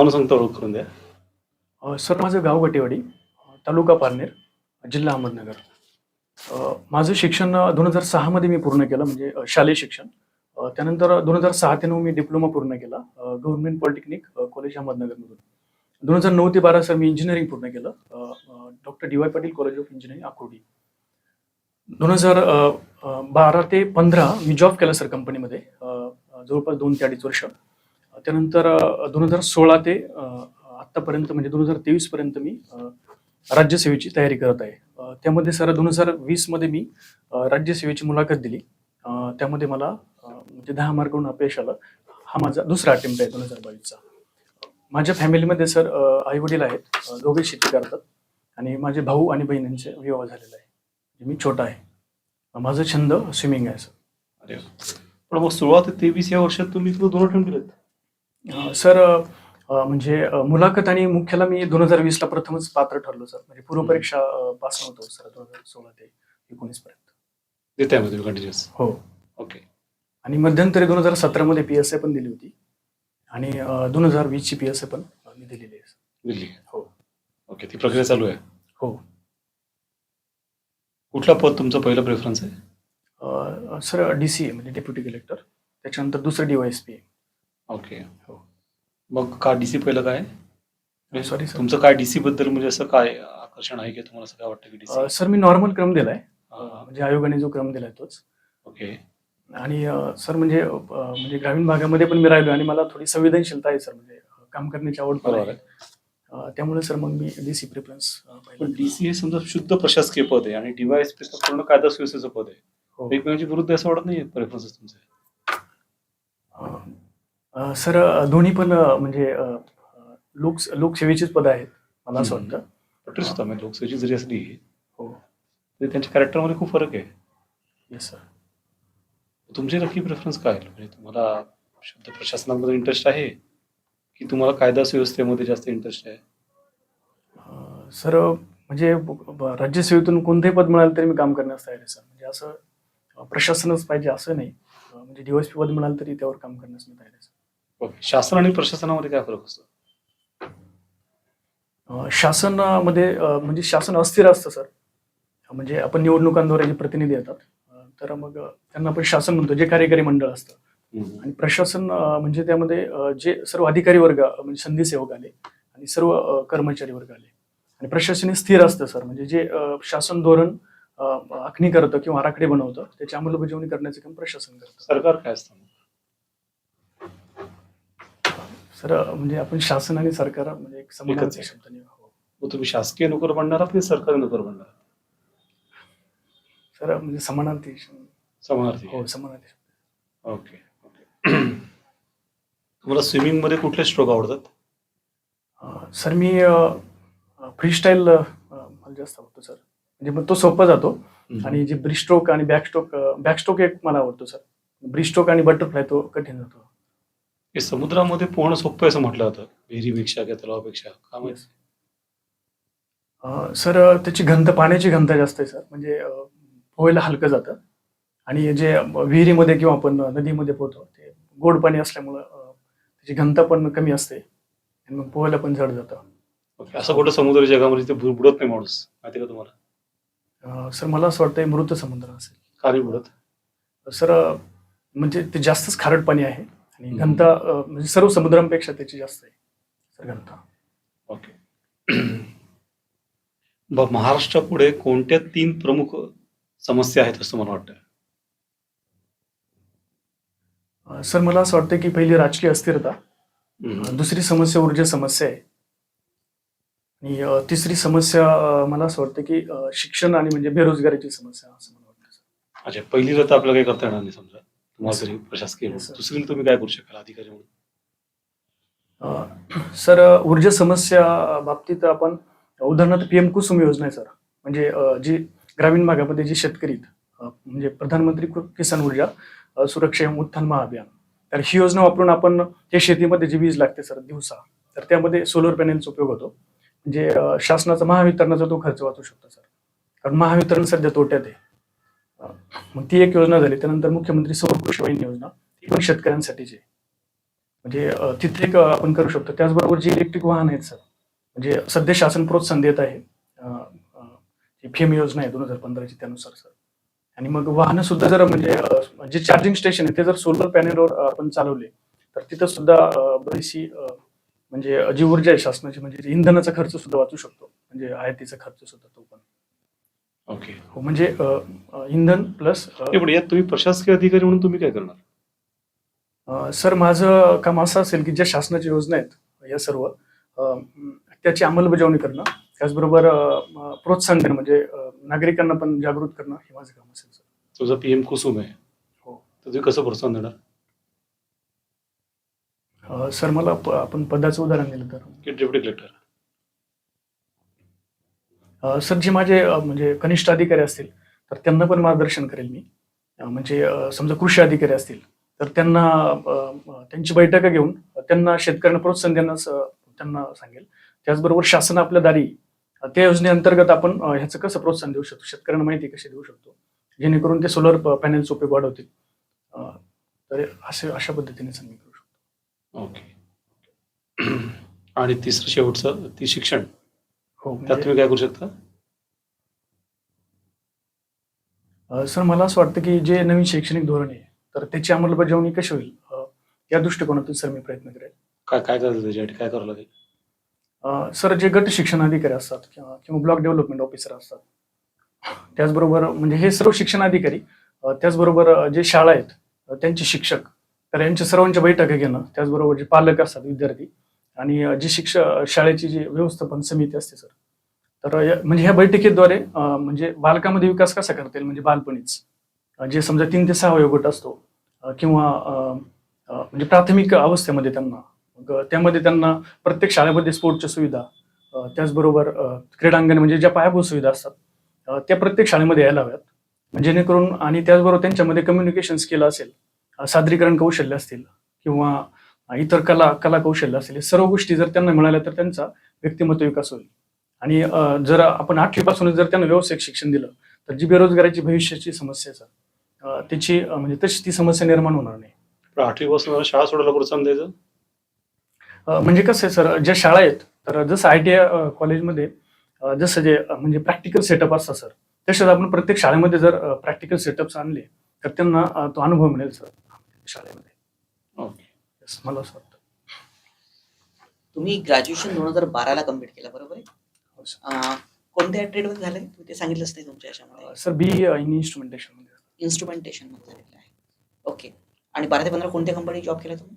नावानं सांगता ओळख करून द्या. अ, सर माझं गाव गटेवाडी अ, तालुका पारनेर जिल्हा अहमदनगर. अ, माझं शिक्षण दोन हजार सहामध्ये मी पूर्ण केलं म्हणजे अ, शालेय शिक्षण. अ, त्यानंतर दोन हजार सहा ते नऊ मी डिप्लोमा पूर्ण केला गव्हर्नमेंट पॉलिटेक्निक अ, कॉलेज अहमदनगरमधून. दोन हजार नऊ ते बारा सर मी इंजिनिअरिंग पूर्ण केलं doctor D Y Patil college of engineering Akurdi दोन हजार बारा ते पंधरा मी जॉब केला सर कंपनीमध्ये अ, अ, जवळपास दोन ते अडीच वर्ष. त्यानंतर दोन हजार सोळा ते आत्तापर्यंत म्हणजे दोन हजार तेवीस पर्यंत मी राज्यसेवेची तयारी करत आहे. त्यामध्ये सर दोन हजार वीसमध्ये मी राज्यसेवेची मुलाखत दिली. त्यामध्ये मला म्हणजे दहा मार्कवरून अपयश आलं. हा माझा दुसरा अटेम्प्ट आहे दोन हजार बावीसचा. माझ्या फॅमिलीमध्ये सर आई वडील आहेत. दोघे शेती करतात. आणि माझे भाऊ आणि बहिणींचे विवाह झालेला आहे. म्हणजे मी छोटा आहे. माझा छंद स्विमिंग आहे सर. अरे पण मग सोळा ते तेवीस या वर्षात तुम्ही दोन अटेम्प्ट दिलेत सर म्हणजे मुलाखत आणि मुख्याला मी दोन हजार वीसला प्रथमच पात्र ठरलो सर. म्हणजे पूर्वपरीक्षा पास नव्हतो सर दोन हजार सोळा ते एकोणीस पर्यंत. कंटिन्युअस हो. ओके. आणि मध्यंतरी दोन हजार सतरामध्ये पी एस आय पण दिली होती. आणि दोन हजार वीसची पी एस आय पण मी दिलेली आहे. दिल्ली हो. ओके ती प्रक्रिया चालू आहे. हो. कुठला पद तुमचं पहिलं प्रेफरन्स आहे? सर डी सी आहे म्हणजे डेप्युटी कलेक्टर त्याच्यानंतर दुसरं D Y S P okay हो. मग का डीसी पहिलं काय? सॉरी सर तुमचं काय डीसी बद्दल म्हणजे असं काय आकर्षण आहे की तुम्हाला असं काय वाटतं की अ, डीसी सर मी नॉर्मल क्रम दिलाय. अ, म्हणजे आयोगाने जो क्रम दिलाय तोच. ओके आणि अ, सर म्हणजे अ, म्हणजे ग्रामीण भागामध्ये पण मी राहिलो आणि मला थोडी संवेदनशीलता आहे सर म्हणजे अ, काम करण्याची आवड पण बरोबर आहे. अ, त्यामुळे सर मग मी डीसी प्रिफरन्स पण डीसी हे समजा शुद्ध प्रशासकीय पद आहे आणि डीवायएस पूर्ण कायदा सुव्यवस्थेचं पद आहे. हो. एकमेकांच्या विरुद्ध असं वाटत नाही प्रेफरन्सेस तुमचे? सर अ, दोन्ही पण अ, म्हणजे अ, अ, लोक लोकसेवेचीच पद आहेत मला असं. वाटतं. सुद्धा म्हणजे लोकसेवेची जरी असली हो. तरी त्यांच्या कॅरेक्टरमध्ये खूप फरक आहे. येस सर तुमचे नक्की प्रेफरन्स काय? आहे? म्हणजे तुम्हाला शुद्ध प्रशासनामध्ये इंटरेस्ट आहे? की तुम्हाला कायदा सुव्यवस्थेमध्ये जास्त इंटरेस्ट आहे? अ, सर म्हणजे ब- ब- राज्यसेवेतून कोणतेही पद मिळालं तरी मी काम करण्यास तयार आहे सर म्हणजे असं अ, प्रशासनच पाहिजे असं नाही. अ, म्हणजे डीवायसपी पद मिळालं तरी त्यावर काम करण्यास मी तयार आहे सर शासन आणि प्रशासनामध्ये काय फरक असतो? शासनामध्ये म्हणजे शासन अस्थिर असतं सर. म्हणजे आपण निवडणुकांद्वारे जे प्रतिनिधी येतात तर मग त्यांना आपण शासन म्हणतो जे कार्यकारी मंडळ असतं. आणि प्रशासन म्हणजे त्यामध्ये जे सर्व अधिकारी वर्ग म्हणजे संधी सेवक आले आणि सर्व कर्मचारी वर्ग आले. आणि प्रशासन हे स्थिर असतं सर. म्हणजे जे शासन धोरण आखणी करतं किंवा आराखडे बनवतं त्याची अंमलबजावणी करण्याचं काम प्रशासन करतं. सरकार काय असतं? सर म्हणजे आपण शासन आणि सरकार म्हणजे एक एकच. शब्दाने हो. मग तुम्ही शासकीय नोकर बनणार आहात की सरकारी नोकर बनणार आहात? सर म्हणजे समानार्थी समानार्थी. हो समानार्थी ओके ओके. तुम्हाला स्विमिंगमध्ये कुठले स्ट्रोक आवडतात? अ, सर मी फ्रीस्टाईल मला जास्त आवडतो सर. म्हणजे मग तो सोपा जातो. आणि जे ब्रिस्ट्रोक आणि बॅकस्ट्रोक बॅकस्ट्रोक एक मला आवडतो सर. ब्रिस्ट्रोक आणि बटरफ्लाय तो कठीण जातो. हे समुद्रामध्ये पोहणं सोपं आहे असं म्हटलं जातं. विहिरीपेक्षा किंवा तलावापेक्षा. का माहिती? अ, सर त्याची घनता पाण्याची घनता जास्त आहे सर. म्हणजे अ, पोहायला हलकं जातं. आणि जे विहिरीमध्ये किंवा आपण नदीमध्ये पोहतो ते गोड पाणी असल्यामुळं अ, त्याची घनता पण कमी असते. आणि मग पोहायला पण जड जातं. ओके. असं कुठं समुद्र जगामध्ये ते बु- बुडत नाही माणूस. माहिती का तुम्हाला? अ, सर मला असं वाटतं मृत समुद्र असेल. का नाही बुडत? सर अ, म्हणजे ते जास्तच खारट पाणी आहे. आणि. घनता म्हणजे सर्व समुद्रांपेक्षा त्याची जास्त आहे सर घनता. ओके. ब महाराष्ट्रापुढे कोणत्या तीन प्रमुख समस्या आहेत असं मला वाटतं? सर मला असं वाटतं की पहिली राजकीय अस्थिरता दुसरी समस्या ऊर्जा समस्या आहे. आणि तिसरी समस्या मला असं वाटतं की शिक्षण आणि म्हणजे बेरोजगारीची समस्या असं मला वाटतं सर. अच्छा पहिली तर आपल्याला काही करता येणार नाही समजा. तुम्हाला प्रशासकीय. दुसरी तुम्ही काय करू शकाल? अधिकारी म्हणून. सर ऊर्जा समस्या बाबतीत आपण उदाहरणार्थ पी एम कुसुम योजना आहे सर. म्हणजे जी ग्रामीण भागामध्ये जे शेतकरी म्हणजे प्रधानमंत्री किसान ऊर्जा सुरक्षा एवं उत्थान महाअभियान. तर ही योजना वापरून आपण जे शेतीमध्ये जी वीज लागते सर दिवसा तर त्यामध्ये सोलर पॅनेलचा उपयोग होतो. म्हणजे शासनाचा महावितरणाचा तो खर्च वाचू शकतो सर. कारण महावितरण सध्या तोट्यात आहे. मग ती एक योजना झाली. त्यानंतर मुख्यमंत्री सौर कृषी वाहिनी योजना ती पण शेतकऱ्यांसाठीची आहे. म्हणजे तिथे एक आपण करू शकतो. त्याचबरोबर जी इलेक्ट्रिक वाहन आहेत सर म्हणजे सध्या शासन प्रोत्साहन देत आहे. अ, फेम योजना आहे दोन हजार पंधराची त्यानुसार सर. आणि मग वाहनं सुद्धा जर म्हणजे जे चार्जिंग स्टेशन आहे. ते जर सोलर पॅनेलवर आपण चालवले तर तिथं सुद्धा बरीशी बरीचशी म्हणजे जी ऊर्जा आहे शासनाची म्हणजे इंधनाचा खर्च सुद्धा वाचू शकतो. म्हणजे आयातीचा खर्च सुद्धा तो पण. ओके हो म्हणजे अ, अ, इंधन प्लस नाही, पण यात तुम्ही प्रशासकीय अधिकारी म्हणून तुम्ही काय करणार? सर माझं काम असं असेल की ज्या शासनाच्या योजना आहेत या सर्व अ, म, त्याची अंमलबजावणी करणं त्याचबरोबर अ, म, प्रोत्साहन देणं म्हणजे अ, नागरिकांना पण जागृत करणं हे माझं काम असेल सर. तुझं पीएम कुसुम आहे हो. तर तुम्ही कसं प्रोत्साहन देणार? अ, सर मला प- आपण पदाचं उदाहरण दिलं तर. की डेप्युटी कलेक्टर सर जे माझे म्हणजे कनिष्ठ अधिकारी असतील तर त्यांना पण मार्गदर्शन करेल मी. म्हणजे समजा कृषी अधिकारी असतील तर त्यांना त्यांची बैठका घेऊन त्यांना शेतकऱ्यांना प्रोत्साहन देण्यास त्यांना सांगेल. त्याचबरोबर शासन आपल्या दारी त्या योजनेअंतर्गत आपण ह्याचं कसं प्रोत्साहन देऊ शकतो? शेतकऱ्यांना माहिती कशी देऊ शकतो? जेणेकरून ते सोलर पॅनेलचा उपयोग वाढवतील. तर असे अशा पद्धतीने सांगितलं करू शकतो ओके. आणि तिसरं शेवटचं ती शिक्षण. हो त्यात म्हणजे- तुम्ही काय करू शकता? अ, सर मला असं वाटतं की जे नवीन शैक्षणिक धोरण आहे तर त्याची अंमलबजावणी कशी होईल? अ, या दृष्टिकोनातून सर मी प्रयत्न करेल. काय काय करायचं त्याच्यासाठी? काय करावं लागेल? अ, सर जे गट शिक्षण अधिकारी असतात किंवा किंवा ब्लॉक डेव्हलपमेंट ऑफिसर असतात त्याचबरोबर म्हणजे हे सर्व शिक्षण अधिकारी अ, त्याचबरोबर अ, जे शाळा आहेत अ, त्यांचे शिक्षक तर यांच्या सर्वांच्या बैठका घेणं त्याचबरोबर जे पालक असतात विद्यार्थी आणि जी शिक्ष शाळेची जी व्यवस्थापन समिती असते सर तर या- म्हणजे ह्या बैठकीद्वारे म्हणजे बालकामध्ये विकास कसा करता येईल? म्हणजे बालपणीच. जे समजा तीन ते सहा वयोगट असतो किंवा म्हणजे प्राथमिक अवस्थेमध्ये त्यांना त्यामध्ये त्यांना प्रत्येक शाळेमध्ये स्पोर्टच्या सुविधा त्याचबरोबर क्रीडांगण म्हणजे ज्या पायाभूत सुविधा असतात त्या प्रत्येक शाळेमध्ये यायला हव्यात. जेणेकरून आणि त्याचबरोबर त्यांच्यामध्ये कम्युनिकेशन स्किल असेल सादरीकरण कौशल्य असतील किंवा इतर कला कला कौशल्य असेल हे सर्व गोष्टी जर त्यांना मिळाल्या तर त्यांचा व्यक्तिमत्व विकास होईल. आणि जर आपण आठवीपासूनच जर त्यांना व्यावसायिक शिक्षण दिलं तर जी बेरोजगाराची भविष्याची समस्या सर त्याची म्हणजे तशी ती समस्या निर्माण होणार नाही. आठवीपासून शाळा सोडायला प्रोत्साहन द्यायचं म्हणजे कसं आहे सर ज्या शाळा आहेत तर जसं आय टी आय कॉलेजमध्ये जसं जे म्हणजे प्रॅक्टिकल सेटअप असतात सर तसेच आपण प्रत्येक शाळेमध्ये जर प्रॅक्टिकल सेटअप्स आणले तर त्यांना तो अनुभव मिळेल सर शाळेमध्ये. Yes, मला असं वाटतं. तुम्ही ग्रॅज्युएशन दोन हजार बाराला कंप्लीट केलं बरोबर आहे? हो. अं, कोणत्या ट्रेडमध्ये झालंय? तुम्ही ते सांगितलंच नाही तुमच्या याच्यामध्ये. अ, सर बी इन इन्स्ट्रुमेंटेशनमध्ये. इन्स्ट्रुमेंटेशनमध्ये झालेलं आहे. ओके आणि बारा ते पंधरा कोणत्या कंपनी जॉब केला तुम्ही?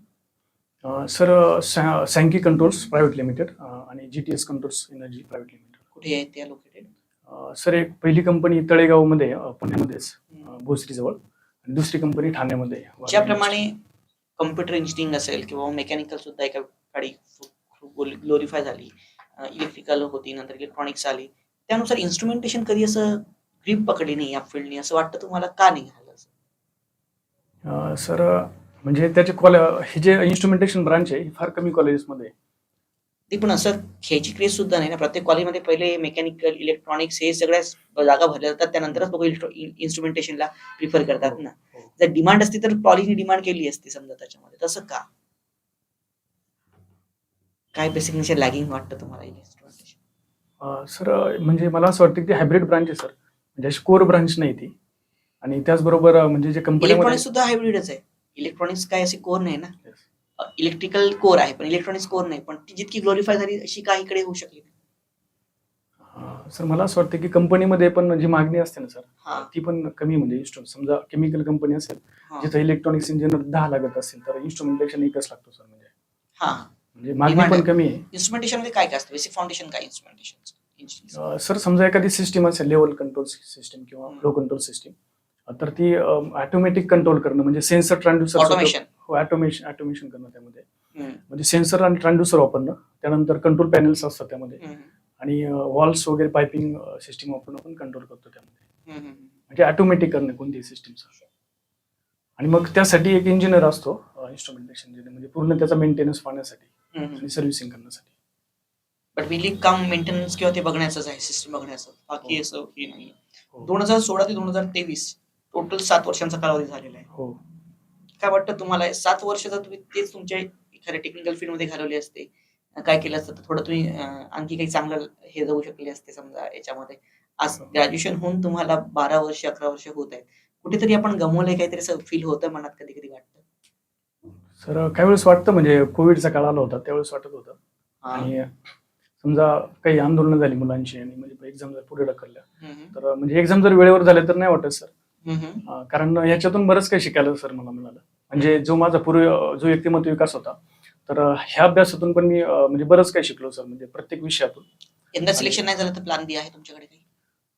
अ, sir Sanky controls private limited आणि G T S controls energy private limited कुठे आहे त्या लोकेटेड अ, सर एक पहिली कंपनी तळेगावमध्ये अ, पुण्यामध्येच अ, भोसरीजवळ. आणि दुसरी कंपनी ठाण्यामध्ये. ज्याप्रमाणे कम्प्युटर इंजिनिअरिंग असेल किंवा मेकॅनिकल सुद्धा एका काळी ग्लोरीफाय झाली इलेक्ट्रिकल होती नंतर इलेक्ट्रॉनिक्स आली. त्यानुसार इन्स्ट्रुमेंटेशन कधी असं ग्रीप पकडली नाही या फील्डनी असं वाटतं तुम्हाला का नाही झालं सर म्हणजे त्याचे कॉल हे जे इन्स्ट्रुमेंटेशन ब्रांच आहे फार कमी कॉलेजेसमध्ये आहे. ते पण असं ख्याची क्रेज सुद्धा नाही ना. प्रत्येक कॉलेजमध्ये पहिले मेकॅनिकल इलेक्ट्रॉनिक्स हे सगळ्या जागा भरल्या जातात. त्यानंतरच लोक इन्स्ट्रुमेंटेशनला प्रिफर करतात ना. हो. जर डिमांड असती तर कॉलेजने डिमांड केली असती समजा त्याच्यामध्ये. तसं का? काय बेसिक लॅगिंग वाटतं तुम्हाला इन्स्ट्रुमेंटेशन सर म्हणजे मला असं वाटतं की हायब्रिड ब्रांच आहे सर. म्हणजे अशी कोर ब्रांच नाही ती. आणि त्याचबरोबर म्हणजे जे इलेक्ट्रॉनिक्स सुद्धा हायब्रिडच आहे. इलेक्ट्रॉनिक्स काय असे कोर नाही ना. इलेक्ट्रिकल कोर आहे पण इलेक्ट्रॉनिक्स कोर नाही पण ती जितकी ग्लोरिफाय झाली अशी काय इकडे होऊ शकली नाही. सर मला असं वाटतं की कंपनीमध्ये पण जी मागणी असते ना सर ती पण कमी म्हणजे इन्स्ट्रुमेंट समजा केमिकल कंपनी असेल जिथं इलेक्ट्रॉनिक्स इंजिनियर दहा लागत असेल तर इन्स्ट्रुमेंटेशन एकच लागतो सर म्हणजे. हा. म्हणजे मागणी पण. कमी आहे. इन्स्ट्रुमेंटेशनमध्ये काय काय असतं? बेसिक फाउंडेशन काय इन्स्ट्रुमेंटेशन सर समजा एखादी सिस्टीम असेल लेवल कंट्रोल सिस्टीम किंवा. फ्लो कंट्रोल सिस्टीम तर ती ऑटोमॅटिक कंट्रोल करणं म्हणजे सेन्सर ट्रान्ड्युसर ऑटोमेशन ऑटोमेशन करणं त्यामध्ये. म्हणजे सेन्सर आणि ट्रान्ड्युसर वापरणं त्यानंतर कंट्रोल पॅनल्स असतात त्यामध्ये. आणि वॉल्स वगैरे पायपिंग सिस्टीम वापरून आपण कंट्रोल करतो त्यामध्ये. म्हणजे ऑटोमॅटिक करणं कोणतीही सिस्टीम आणि मग त्यासाठी एक इंजिनियर असतो इन्स्ट्रुमेंटेशन म्हणजे पूर्ण त्याचा मेंटेनन्स पाहण्यासाठी आणि सर्व्हिसिंग करण्यासाठी. बट विलिंग काम मेंटेनन्स किंवा ते बघण्याचंच आहे सिस्टम बघण्याचं? बाकी हो. असं हे नाही हो. दोन हजार सोळा ते दोन हजार तेवीस टोटल सात वर्षांचा कालावधी झालेला आहे. हो. काय वाटतं तुम्हाला? सात वर्ष जर तुम्ही तेच तुमच्या एखाद्या टेक्निकल फील्डमध्ये घालवली असते काय केलं असतं? थोडं तुम्ही आणखी काही चांगलं हे जाऊ शकले असते समजा याच्यामध्ये. आज ग्रॅज्युएशन होऊन तुम्हाला बारा वर्ष अकरा वर्ष होत आहेत. कुठेतरी आपण गमवलंय काहीतरी असं फील होतं मनात कधी कधी वाटतं? सर काही वेळेस वाटतं म्हणजे कोविडचा काळ आला होता त्यावेळेस वाटत होतं. हा. आणि समजा काही आंदोलनं झाली मुलांची आणि म्हणजे एक्झाम जर पुढे ढकलल्या तर म्हणजे एक्झाम जर वेळेवर झाले तर नाही वाटत सर. अं, कारण याच्यातून बरंच काही शिकायला सर मला मिळालं. म्हणजे जो माझा पूर्वी जो व्यक्तिमत्व विकास होता तर ह्या अभ्यासातून पण मी अं, म्हणजे बरंच काही शिकलो सर म्हणजे प्रत्येक विषयातून. यंदा सिलेक्शन नाही झालं तर प्लॅन बी आहे तुमच्याकडे काही?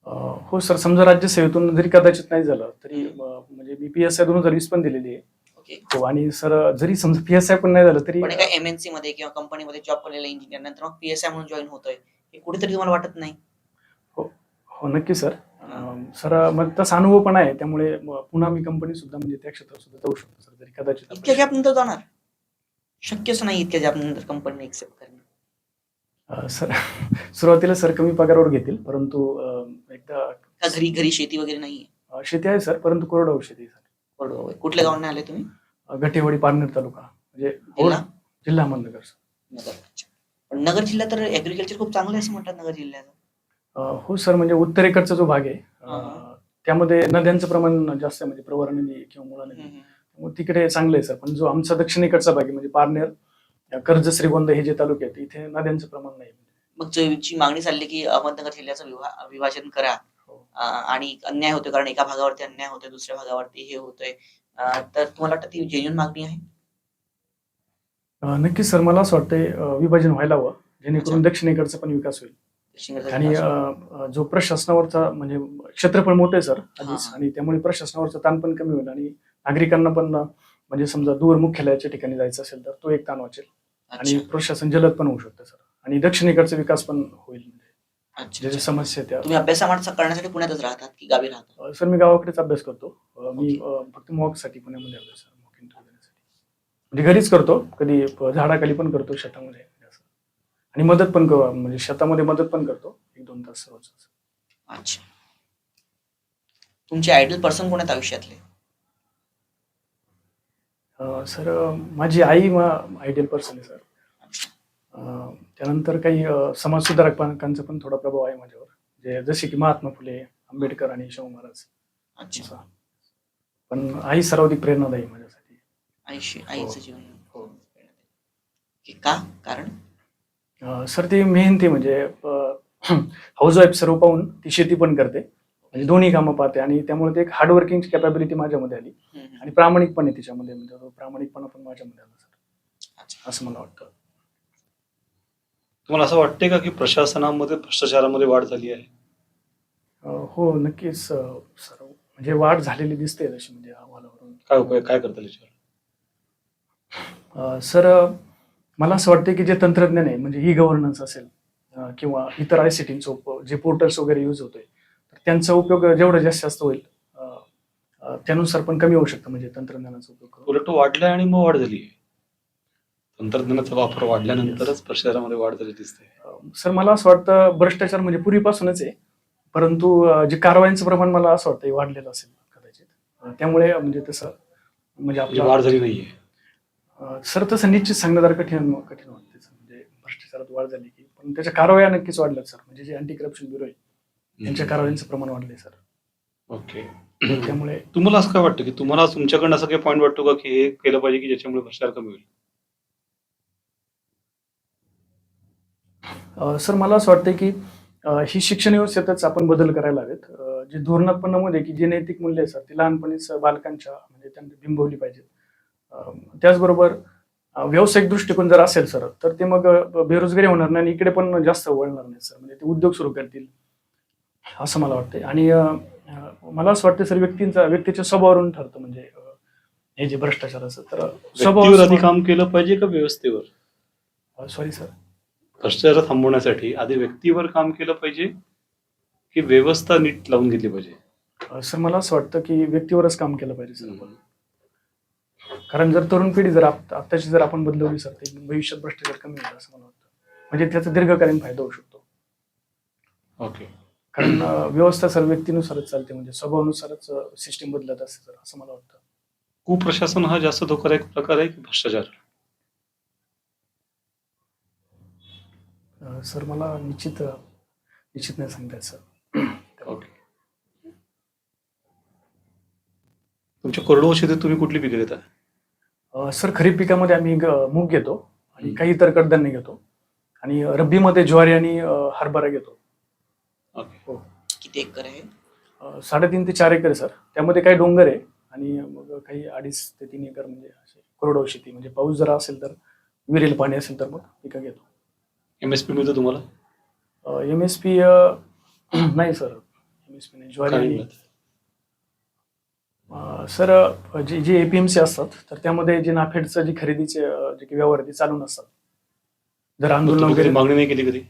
अं, हो सर समजा राज्यसेवेतून जरी कदाचित नाही झालं तरी अं, म्हणजे मी पी एस आय दोन हजार वीस पण दिलेली आहे. ओके. हो आणि सर जरी समजा पी एस आय पण नाही झालं तरी पण एका एमएनसी मध्ये किंवा कंपनीमध्ये जॉब केलेला इंजिनियर नंतर मग पीएसआय म्हणून जॉईन होतोय हे कुठेतरी तुम्हाला वाटत नाही? हो नक्की सर सर मग तसा अनुभव पण आहे त्यामुळे पुन्हा मी कंपनी सुद्धा म्हणजे त्या क्षेत्रात सुद्धा जाऊ शकतो सर जरी कदाचित इतक्या गॅप नंतर जाणार? शक्यच नाही इतक्या गॅप नंतर कंपनी एक्सेप्ट करणं. अं, सर सुरुवातीला सर कमी पगारावर घेतील परंतु एकदा घरी घरी शेती वगैरे नाहीये? अं, शेती आहे सर परंतु कोरडवाहू शेती आहे, सर. बरोबर कुठल्या गावाने आले तुम्ही? अं, गटेवाडी पारनेर तालुका म्हणजे जिल्हा? जिल्हा अहमदनगर सर. नगर. पण नगर जिल्हा तर ऍग्रिकल्चर खूप चांगलं आहे असं म्हणतात नगर जिल्ह्याचं. हो सर म्हणजे उत्तरेकडचा जो भाग आहे त्यामध्ये नद्यांचं प्रमाण जास्त आहे म्हणजे प्रवरा नदी किंवा मुळा नदी तिकडे चांगलं आहे सर. पण जो आमचा दक्षिणेकडचा भाग आहे म्हणजे पारनेर अं, कर्जत श्रीगोंदा हे जे तालुके आहेत इथे नद्यांचं प्रमाण नाही मग जो- मागणी चालली की अहमदनगर जिल्ह्याचं विभा- विभाजन करा. हो. आणि अन्याय होतोय कारण एका भागावरती अन्याय होतोय दुसऱ्या भागावरती हे होतोय. तर तुम्हाला वाटतं ती जेन्युन मागणी आहे? नक्कीच सर मला असं वाटतंय विभाजन व्हायला हवं जेणेकरून दक्षिणेकडचा पण विकास होईल. आणि जो प्रशासनावरचा म्हणजे क्षेत्रफळ मोठं सर. आधीच. आणि त्यामुळे प्रशासनावरचा ताण पण कमी होईल आणि नागरिकांना पण म्हणजे समजा दूर मुख्यालयाच्या ठिकाणी जायचं असेल तर तो एक ताण वाचेल. आणि प्रशासन जलद पण होऊ शकतं सर. आणि दक्षिणेकडचा विकास पण होईल. अच्छा, ज्या ज्या अच्छा समस्या त्या. तुम्ही अभ्यास करण्यासाठी पुण्यातच राहतात की गावी राहतात? सर मी गावाकडेच अभ्यास करतो. मी फक्त मॉकसाठी पुण्यामध्ये सर मॉक इंटरव्ह्यू म्हणजे घरीच करतो. कधी झाडाखाली पण करतो शेतामध्ये. आणि मदत पण क- म्हणजे शेतामध्ये मदत पण करतो. एक दोन तास रोज अच्छा. तुमचे आयडल पर्सन कोण आहेत आयुष्यातले? अं, सर माझी आई आयडियल पर्सन आहे सर. अं, त्यानंतर काही अं, समाजसुधारकांचा पण थोडा प्रभाव आहे माझ्यावर. जे जसे की महात्मा फुले आंबेडकर आणि शाहू महाराज. अच्छा. असा. पण आई सर्वाधिक प्रेरणादायी माझ्यासाठी. आयुष्य आईचं जीवन. हो. की का? कारण? सर ती मेहनती म्हणजे हाऊस वाईफ सर्व पाहून ती शेती पण करते. म्हणजे दोन्ही कामं पाहते आणि त्यामुळे ते एक हार्डवर्किंग कॅपॅबिलिटी माझ्यामध्ये आली. आणि प्रामाणिकपणे तिच्यामध्ये म्हणजे तो प्रामाणिकपणा पण माझ्यामध्ये आला सर. असं मला वाटतं. तुम्हाला असं वाटते का की प्रशासनामध्ये भ्रष्टाचारामध्ये वाढ झाली आहे? हो नक्कीच सर. म्हणजे वाढ झालेली दिसते तशी म्हणजे अहवालावरून. काय उपाय काय करता येईल याच्यावर? अं, सर मला असं वाटतं की जे तंत्रज्ञान आहे म्हणजे ई गव्हर्नन्स असेल किंवा इतर आय सी टीचं जे पोर्टल्स वगैरे यूज होतोय तर त्यांचा उपयोग जेवढा जास्त जास्त होईल त्यानुसार पण कमी होऊ शकतं म्हणजे तंत्रज्ञानाचा उपयोग. उलट वाढलाय आणि मग वाढ झाली तंत्रज्ञानाचा वापर वाढल्यानंतरच भ्रष्टाचारामध्ये वाढ झाली दिसते. सर मला असं वाटतं भ्रष्टाचार म्हणजे पूर्वीपासूनच आहे परंतु जे कारवायांचं प्रमाण मला असं वाटतं वाढलेलं असेल कदाचित. त्यामुळे म्हणजे तसं म्हणजे म्हणजे आपलं वाढ झाली नाहीये. सर तसं निश्चित सांगणं जरा कठीण कठीण वाटते सर. म्हणजे भ्रष्टाचारात वाढ झाली की. पण त्याच्या कारवाया नक्कीच वाढल्यात सर. म्हणजे जे अँटी करप्शन ब्युरो आहे त्यांच्या कारवायांचं प्रमाण वाढलंय सर. ओके. त्यामुळे तुम्हाला असं काय वाटतं की तुम्हाला तुमच्याकडनं असं काही पॉईंट वाटतो का की हे केलं पाहिजे की ज्याच्यामुळे भ्रष्टाचार कमी होईल? अं, सर मला असं वाटतं की अं, ही शिक्षण व्यवस्थेतच आपण बदल करायला हवेत. अं, जे धोरणात पण नमूद आहे की जे नैतिक मूल्य आहे सर ती लहानपणीच बालकांच्या म्हणजे त्यांनी बिंबवली पाहिजेत. त्याचबरोबर व्यावसायिक दृष्टिकोन जर असेल सर तर ते मग बेरोजगारी होणार नाही आणि इकडे पण जास्त वळणार नाही सर. म्हणजे ते उद्योग सुरू करतील असं मला वाटतंय. आणि मला असं वाटतं सर व्यक्तींचा व्यक्तीच्या स्वभावावरून ठरतं. म्हणजे हे जे भ्रष्टाचार असं तर व्यक्तीवर आधी काम केलं पाहिजे का व्यवस्थेवर? सॉरी सर भ्रष्टाचार थांबवण्यासाठी आधी व्यक्तीवर काम केलं पाहिजे की व्यवस्था नीट लावून घेतली पाहिजे? सर मला असं वाटतं की व्यक्तीवरच काम केलं पाहिजे सर. कारण जर तरुण पिढी जर आत्ताची जर आपण बदलवली सर ते भविष्यात भ्रष्टाचार कमी होईल असं मला वाटतं. म्हणजे त्याचा दीर्घकालीन फायदा होऊ शकतो. ओके. कारण व्यवस्था सर व्यक्तीनुसारच चालते म्हणजे स्वभावानुसारच सिस्टीम बदलत असते सर असं मला वाटतं. कुप्रशासन हा जास्त धोकादायक प्रकार आहे की भ्रष्टाचार? सर मला निश्चित निश्चित नाही सांगतायत सर. तुमच्या कोरडवाहू शेतीत तुम्ही कुठली पिके घेता? अ, सर खरीप पिकामध्ये आम्ही ग- मूग घेतो आणि हम्म. काही इतर कडधान्य घेतो. आणि रब्बीमध्ये ज्वारी आणि अ, हरभरा घेतो. ओके. किती एकर आहे? अ, साडेतीन ते चार एकर आहे सर. त्यामध्ये काही डोंगर आहे आणि मग काही अडीच ते तीन एकर म्हणजे असे कोरडवाहू शेती म्हणजे पाऊस जरा असेल तर विहिरीला पाणी असेल तर मग पिकं घेतो. एम एस पी मिळतं तुम्हाला? एम एस पी नाही सर. एम एस पी नाही. ज्वारी काय आणि मिळत? सर जे जे एपीएमसी असतात तर त्यामध्ये जे नाफेडचं जी खरेदीचे जे काही व्यवहार ते चालू नसतात जर आंदोलन वगैरे मागणी नाही केली कधी?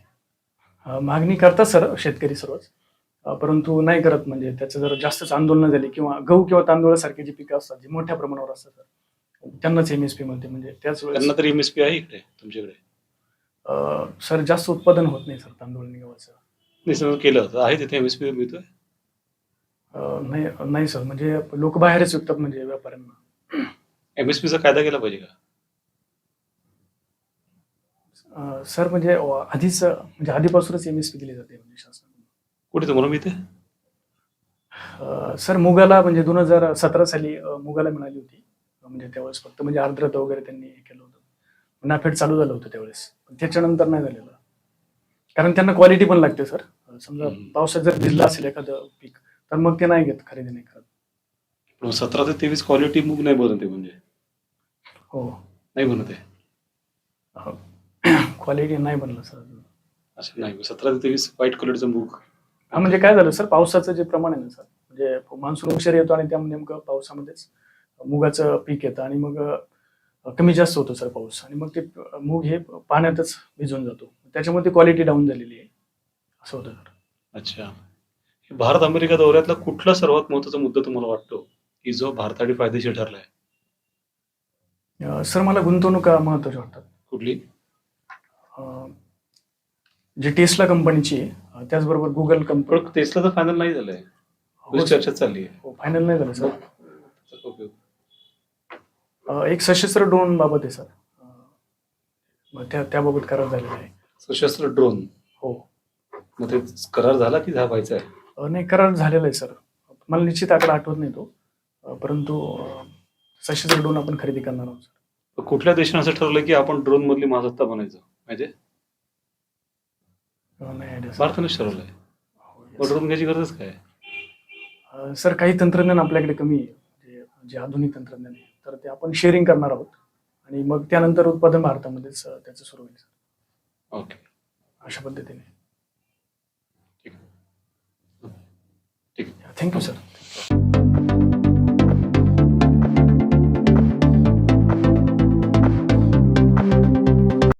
मागणी करतात सर शेतकरी सर्वच. परंतु नाही करत म्हणजे त्याचं जर जास्तच आंदोलन झाली किंवा गहू किंवा तांदूळासारखे जे पिकं असतात जे मोठ्या प्रमाणावर असतात सर त्यांनाच एम एस पी म्हणते म्हणजे त्याच वेळेस त्यांना तरी एम एस पी आहे इकडे तुमच्याकडे? सर जास्त उत्पादन होत नाही सर तांदूळ आणि गव्हाचं. केलं आहे तिथे एम एस पी मिळतोय? नाही नाही सर म्हणजे लोक बाहेरच विकतात म्हणजे व्यापाऱ्यांना. एम एस पीचा कायदा केला पाहिजे का? अ, सर म्हणजे आधीच म्हणजे आधीपासूनच एम एस पी दिली जाते म्हणजे शासनाकडून. कुठे तुम्हाला मिळते अ, सर मुगाला म्हणजे दोन हजार सतरा साली अ, मुगाला मिळाली होती. म्हणजे त्यावेळेस फक्त म्हणजे आर्द्रता वगैरे त्यांनी हे केलं होतं. नाफेड चालू झालं होतं त्यावेळेस. पण त्याच्यानंतर नाही झालेलं. कारण त्यांना क्वालिटी पण लागते सर. समजा हम्म. पावसात जर भिजलं असेल एखादं पीक तर मग ते नाही घेत खरेदी नाही करत. पण सतरा ते तेवीस क्वालिटी मूग नाही बनते म्हणजे? हो. नाही बनत आहे क्वालिटी नाही बनलं सर अजून असं नाही सतरा ते तेवीस व्हाईट कलरचं मूग हा म्हणजे काय झालं सर पावसाचं जे प्रमाण आहे ना सर म्हणजे मान्सून उशीर येतो आणि त्यामध्ये नेमकं पावसामध्येच मुगाचं पीक येतं आणि मग अ, कमी जास्त होतो सर पाऊस. आणि मग ते अ, मूग हे पाण्यातच भिजून जातो. त्याच्यामुळे ती क्वालिटी डाऊन झालेली आहे. असं होतं सर अच्छा. हे भारत अमेरिका दौऱ्यातला कुठला सर्वात महत्त्वाचा मुद्दा तुम्हाला वाटतो? की जो भारतासाठी फायदेशीर ठरलाय? सर मला गुंतवणुका महत्त्वाच्या वाटतात. कुठली? जी टेस्ला कंपनीची आहे, त्याचबरोबर गुगल कंपनी टेस्ला तर फायनल नाही झालंय. बरीच चर्चा चालली आहे. फायनल नाही झालं सर. एक सशस्त्र ड्रोन बाबत आहे सर. त्या त्याबाबत करार झालेला आहे. सशस्त्र ड्रोन. हो. मग ते करार झाला की झा व्हायचा आहे? नाही करार झालेला आहे सर. मला निश्चित आकडा आठवत नाही तो. परंतु सशस्त्र ड्रोन आपण खरेदी करणार आहोत सर. कुठल्या देशाने असं ठरलं की आपण ड्रोन मधली महासत्ता बनायचं सर. भारतानेच ठरवलंय. ड्रोन घ्यायची गरजच काय? सर काही तंत्रज्ञान आपल्याकडे कमी आहे. जे आधुनिक तंत्रज्ञान आहे तर ते आपण शेअरिंग करणार आहोत. आणि मग त्यानंतर उत्पादन भारतामध्येच त्याचं सुरू होईल सर. ओके अशा पद्धतीने. ठीक थैंक यू सर